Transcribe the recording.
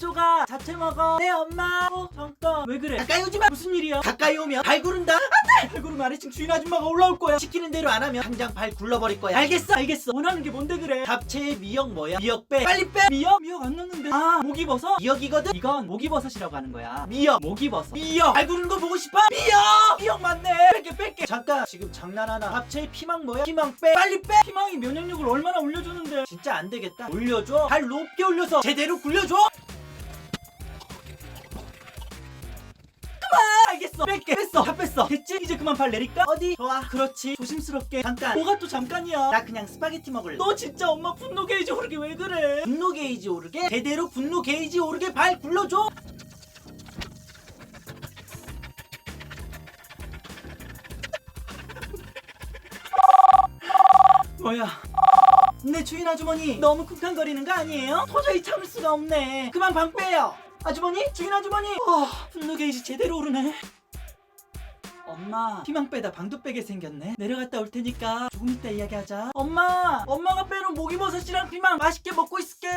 양조가 자체 먹어 네 엄마 어 잠깐 왜 그래 가까이 오지 마. 무슨 일이야 가까이 오면 발 구른다. 발구름 아래층 주인 아줌마가 올라올 거야 시키는 대로 안 하면 당장 발 굴러버릴 거야. 알겠어 알겠어 원하는 게 뭔데 그래 잡채의 미역 뭐야? 미역 빼. 빨리 빼. 미역? 미역 안 넣는데 아 목이버섯? 미역이거든. 이건 목이버섯이라고 하는 거야 미역. 목이버섯 미역. 발 구르는 거 보고 싶어? 미역. 미역 맞네. 뺄게 뺄게. 잠깐 지금 장난하나? 잡채의 피망 뭐야? 피망 빼. 빨리 빼. 피망이 면역력을 얼마나 올려주는데 진짜 안 되겠다. 올려줘. 발 높게 올려서 제대로 굴려줘. 아, 알겠어 뺄게 뺐어. 다 뺐어. 됐지? 이제 그만 발 내릴까? 어디? 좋아 그렇지 조심스럽게 잠깐. 뭐가 또 잠깐이야 나 그냥 스파게티 먹을래. 너 진짜 엄마 분노 게이지 오르게 왜 그래 분노 게이지 오르게 제대로 분노 게이지 오르게 발 굴러줘. 뭐야 내 주인 아주머니 너무 쿵쾅거리는 거 아니에요? 도저히 참을 수가 없네 그만 방 빼요 아주머니 주인 아주머니 어, 분노 게이지 제대로 오르네 엄마 피망 빼다 방도 빼게 생겼네. 내려갔다 올 테니까 조금 이따 이야기하자. 엄마 엄마가 빼놓은 목이버섯이랑 피망 맛있게 먹고 있을게요